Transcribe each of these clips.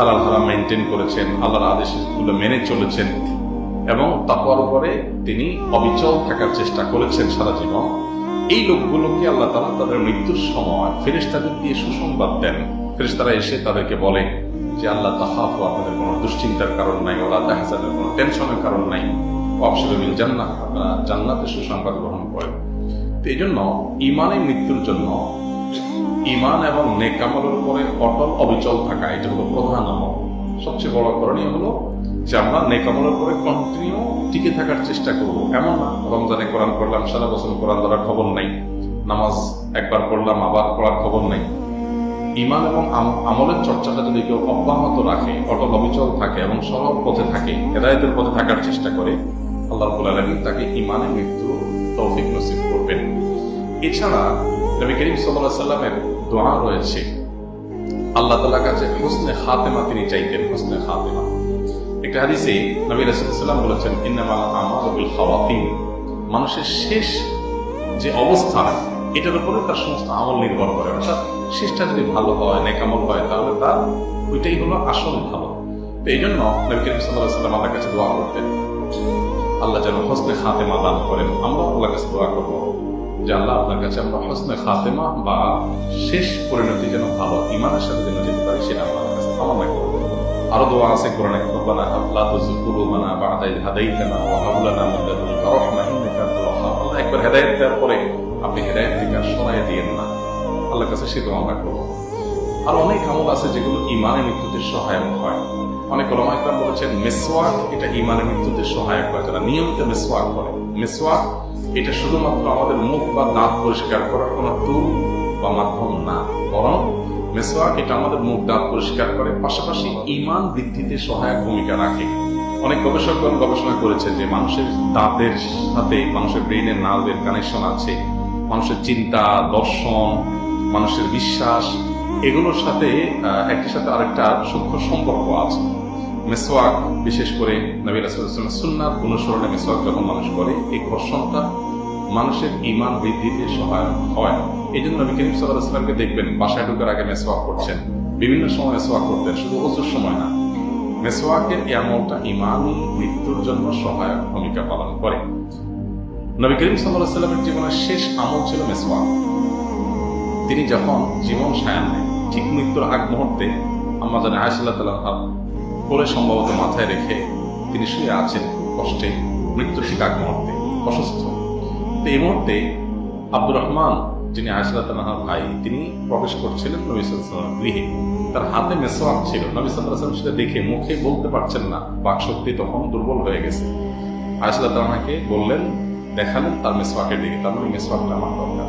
হালাল হারাম মেনটেন করেছেন, আল্লাহর আদেশগুলো মেনে চলেছেন এবং তারপর উপরে তিনি অবিচল থাকার চেষ্টা করেছেন সারা জীবন। এই লোকগুলোকে আল্লাহ তালা তাদের মৃত্যুর সময় ফেরেশতাদের দিয়ে সুসংবাদ দেন। ফেরেশতারা এসে তাদেরকে বলে যে, আল্লাহ তাহাফ আপনাদের কোনো দুশ্চিন্তার কারণ নাই ওলা তাহাজানের কোনো টেনশনের কারণ নাই। অবসরবিল জান্নাত আপনারা জান্নাতে সুসংবাদ গ্রহণ করেন। তো এই জন্য ইমানের মৃত্যুর জন্য ইমান এবং নেকামলের উপরে অটল অবিচল থাকা এটা হলো প্রধান আমল। সবচেয়ে বড় করণীয় হলো যে আমরা নেকামলের উপরে কন্টিনিউ টিকে থাকার চেষ্টা করব। এমন না, রমজানে কোরআন করলাম সারা বছর কোরআন ধরার খবর নাই। নামাজ একবার পড়লাম, আবার পড়ার খবর নাই। ইমান এবং আম- আমলের চর্চাটা যদি কেউ অব্যাহত রাখে, অটল অবিচল থাকে এবং সরল পথে থাকে, হেদায়তের পথে থাকার চেষ্টা করে, আল্লাহ তাকে ইমানে মৃত্যু তৌফিক নসিব করবেন। এছাড়া নবী করিম সাল্লাহ সাল্লামের দোয়া রয়েছে। আল্লাহ তালার কাছে হোসনে খাতেমা তিনি চাইতেন, হোসনে খাতেমা। একটা হাদিসে নবী রাসুলাম বলেছেন, ইন্নামা আমাদুল খাওয়াতিন। মানুষের শেষ যে অবস্থান এটার উপরে তার সমস্ত আমল নির্ভর করে। অর্থাৎ শেষটা যদি ভালো হয়, নেকামল হয়, তাহলে তার ওইটাই হলো আসল ভালো। তো এই জন্য নবী করিম সাল্লাহ সাল্লাম আল্লাহর কাছে দোয়া করতেন। আল্লাহ যেন হোসনে খাতেমা দান করেন। আমরা আল্লাহর কাছে দোয়া করব। যে আল্লাহ আপনার কাছে আমরা হোসনে খাতেমা বা শেষ পরিণতি যেন ভালো ইমানের সাথে যেন যেতে পারি, সেটা আল্লাহর কাছে কামনা করব আরও দোয়া আছে কোরআনে আল্লাহ একবার হেদায়েত দেওয়ার পরে আপনি হেদায়েত থেকে আর দিয়েন না। আল্লাহর কাছে সে দোয়া আমরা করব। আর অনেক আমল আছে যেগুলো ইমানের মৃত্যুতে সহায়ক হয়। অনেক ওলামাইকরাম বলেছেন, মেসওয়াক এটা ইমানের মৃত্যুতে সহায়ক হয় যারা নিয়মিত মেসওয়াক করে। মেসওয়াক এটা শুধুমাত্র আমাদের মুখ বা দাঁত পরিষ্কার করার কোনো টুল বা মাধ্যম না, বরং মেসওয়াক এটা আমাদের মুখ, দাঁত পরিষ্কার করে, পাশাপাশি ইমান বৃদ্ধিতে সহায়ক ভূমিকা রাখে। অনেক গবেষকগণ গবেষণা করেছে যে মানুষের দাঁতের সাথে মানুষের ব্রেইনের নার্ভের কানেকশন আছে। মানুষের চিন্তা, দর্শন, মানুষের বিশ্বাস এগুলোর সাথে আহ, একটির সাথে আরেকটা সূক্ষ্ম সম্পর্ক আছে। মেসোয়াক বিশেষ করে নবী রাসুলের সুন্নাত অনুসরণে মেসোয়াক যখন মানুষ করে এই ঘর্ষণটা মানুষের ইমান বৃদ্ধিতে সহায়ক হয় এই জন্য নবী করিম সাল্লাহ সাল্লামকে দেখবেন বাসায় ঢুকার আগে মেসোয়াক করছেন। বিভিন্ন সময় মেসোয়াক করতেন শুধু অচুর সময় না। মেসোয়াকের এই আমলটা ইমানই মৃত্যুর জন্য সহায়ক ভূমিকা পালন করে। নবী করিম সাল্লাহ সাল্লামের জীবনের শেষ আমল ছিল মেসোয়াক তিনি যখন জীবন সায়ান নেন ঠিক মৃত্যুর আগ মুহূর্তে আমরা জানি আয়সাল্লাহ তাল্লাহ কোলে সম্ভবত মাথায় রেখে তিনি শুয়ে আছেন কষ্টে মৃত্যুর ঠিক আগ মুহূর্তে, অসুস্থ। এই মুহূর্তে আব্দুর রহমান, যিনি আয়সাল্লাহ তাল্লাহার ভাই, তিনি প্রবেশ করছিলেন নবী গৃহে। তার হাতে মেসোয়াক ছিল। নবী সাল্লাম সেটা দেখে মুখে বলতে পারছেন না, বাক বাকশক্তি তখন দুর্বল হয়ে গেছে। আয়সাল্লাহ তাল্লাহাকে বললেন, দেখালেন তার মেসোয়াকের দিকে, তার মানে মেসোয়াকটা আমার দরকার।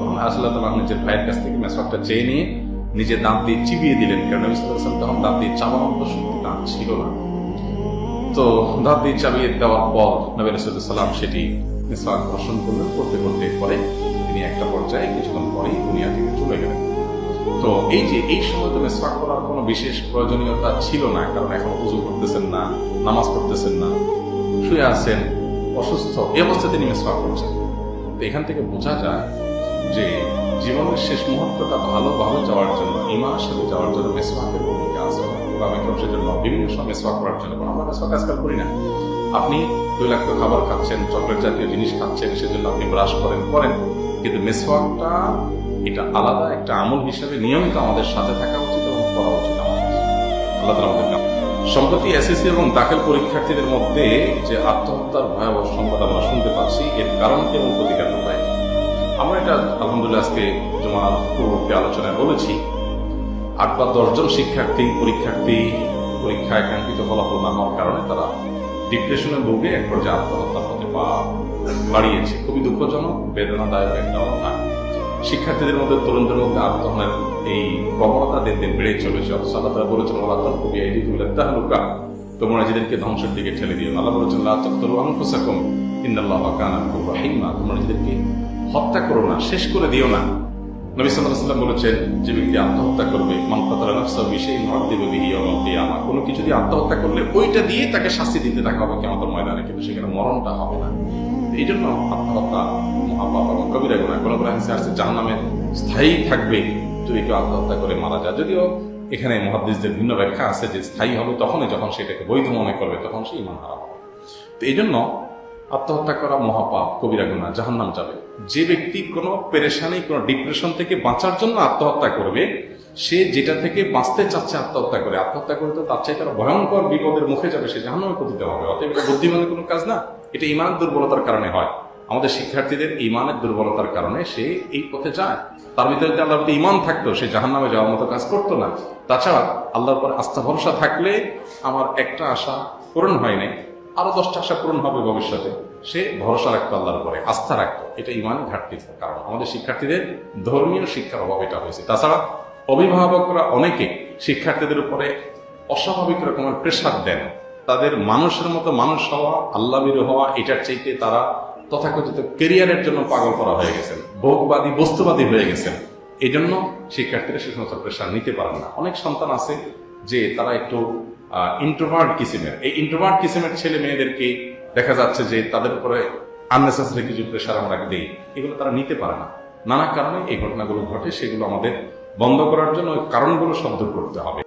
তখন আসাল্লাহ তালা নিজের ভাইয়ের কাছ থেকে মেসওয়াকটা চেয়ে নিয়ে নিজের দাঁত দিয়ে চিবিয়ে দিলেন ওয়াসাল্লাম তখন দাঁত দিয়ে চাবানোর মতো শক্তি দাঁত ছিল না। তো দাঁত দিয়ে চাবিয়ে দেওয়ার পর নবী সাল্লাম সেটি মেসওয়াক দর্শন করলেন, করতে করতে পরে তিনি একটা পর্যায়ে কিছুক্ষণ পরেই দুনিয়া থেকে চলে গেলেন। তো এই যে এই সময় তো মেসওয়াক করার কোনো বিশেষ প্রয়োজনীয়তা ছিল না, কারণ এখন উজু করতেছেন না, নামাজ পড়তেছেন না, শুয়ে আছেন, অসুস্থ, এই অবস্থায় তিনি মেসওয়াক করছেন। তো এখান থেকে বোঝা যায় যে জীবনের শেষ মুহূর্তটা ভালোভাবে যাওয়ার জন্য ইমানের সাথে যাওয়ার জন্য মেসওয়াকের ভূমিকা আছে। বা আমি জন্য বিভিন্ন সময় মেসওয়াক করার জন্য আমরা মেসওয়াক আজকাল করি না। আপনি তৈলাক্ত খাবার খাচ্ছেন, চকলেট জাতীয় জিনিস খাচ্ছেন, সেজন্য আপনি ব্রাশ করেন করেন। কিন্তু মেসওয়াকটা এটা আলাদা একটা আমল হিসেবে নিয়মিত আমাদের সাথে থাকা উচিত এবং করা উচিত আমাদের আল্লাহ আমাদের সম্প্রতি এসএসসি এবং দাখিল পরীক্ষার্থীদের মধ্যে যে আত্মহত্যার ভয়াবহ সংবাদ আমরা শুনতে পাচ্ছি, এর কারণ এবং প্রতিকার উপায়? আমরা এটা আলহামদুলিল্লাহ আজকে জমার পূর্ববর্তী আলোচনায় বলেছি। আট বা দশজন শিক্ষার্থী, পরীক্ষার্থী পরীক্ষায় কাঙ্ক্ষিত ফলাফল না হওয়ার কারণে তারা ডিপ্রেশনে ভুগে এক পর্যায়ে আত্মহত্যা হতে পা বাড়িয়েছে। খুবই দুঃখজনক, বেদনাদায়ক একটা অবস্থা। শিক্ষার্থীদের মধ্যে তরুণদের মধ্যে আত্মহনের এই প্রবণতা দিন দিন বেড়ে চলেছে। অথচ আল্লাহ বলেছেন ওলা তলকবি আইদিকুমুল তাহলুকা। তোমরা নিজেদেরকে ধ্বংসের দিকে ঠেলে দিও। আল্লাহ বলেছেন, লা তাকতুলু আনফুসাকুম ইন্নাল্লাহা কানা বিকুম রাহিমা। তোমরা নিজেদেরকে হত্যা করো না, শেষ করে দিও না। নবী ওয়াসাল্লাম বলেছেন, যে ব্যক্তি আত্মহত্যা করবে কিয়ামা। কোনো কিছু দিয়ে আত্মহত্যা করলে ওইটা দিয়ে তাকে শাস্তি দিতে থাকা হবে কিয়ামতের ময়দানে, কিন্তু সেখানে মরণটা হবে না। এই জন্য আত্মহত্যা এবং কবিরা গুণা কোনো হাদিসে আসছে জাহান্নামে স্থায়ী থাকবে, যদি কেউ আত্মহত্যা করে মারা যায়। যদিও এখানে মহাদ্দিসদের ভিন্ন ব্যাখ্যা আছে যে স্থায়ী হবে তখনই যখন সেটাকে বৈধ মনে করবে, তখন সে ইমান হারা হবে তো এই জন্য আত্মহত্যা করা মহাপাপ, কবিরা গুণা জাহান্নাম যাবে। যে ব্যক্তি কোনো পেরেশানি, কোনো ডিপ্রেশন থেকে বাঁচার জন্য আত্মহত্যা করবে, সে যেটা থেকে বাঁচতে চাচ্ছে আত্মহত্যা করে। আত্মহত্যা করে তো তার চাই তারা ভয়ঙ্কর বিপদের মুখে যাবে, সে জাহান্নামে পতিত হবে। অতএব এটা বুদ্ধিমানের কোনো কাজ না, এটা ইমানের দুর্বলতার কারণে হয়। আমাদের শিক্ষার্থীদের ইমানের দুর্বলতার কারণে সে এই পথে যায়। তার ভিতরে যদি আল্লাহর ইমান থাকতো, সে জাহান্নামে যাওয়ার মতো কাজ করতো না। তাছাড়া আল্লাহর পর আস্থা, ভরসা থাকলে আমার একটা আশা পূরণ হয় নাই, আরও দশটা আশা পূরণ হবে ভবিষ্যতে। সে ভরসা রাখতো আল্লাহর উপরে, আস্থা রাখতো। এটা ইমান ঘাটতির কারণ আমাদের শিক্ষার্থীদের ধর্মীয় শিক্ষার অভাব এটা হয়েছে। তাছাড়া অভিভাবকরা অনেকে শিক্ষার্থীদের উপরে অস্বাভাবিক রকমের প্রেশার দেন। তাদের মানুষের মতো মানুষ হওয়া আল্লাবির হওয়া, এটার চাইতে তারা তথাকথিত কেরিয়ারের জন্য পাগল করা হয়ে গেছেন, ভোগবাদী, বস্তুবাদী হয়ে গেছেন। এই জন্য শিক্ষার্থীরা সে সমস্ত প্রেশার নিতে পারেন না। অনেক সন্তান আছে যে তারা একটু ইন্ট্রোভার্ট কিসিমের। এই ইন্ট্রোভার্ট কিসিমের ছেলে মেয়েদেরকে দেখা যাচ্ছে যে তাদের উপরে আননেসেসারি কিছু প্রেশার আমরা দিই। এগুলো তারা নিতে পারে না। নানা কারণে এই ঘটনাগুলো ঘটে, সেগুলো আমাদের বন্ধ করার জন্য ওই কারণগুলো শব্দ করতে হবে।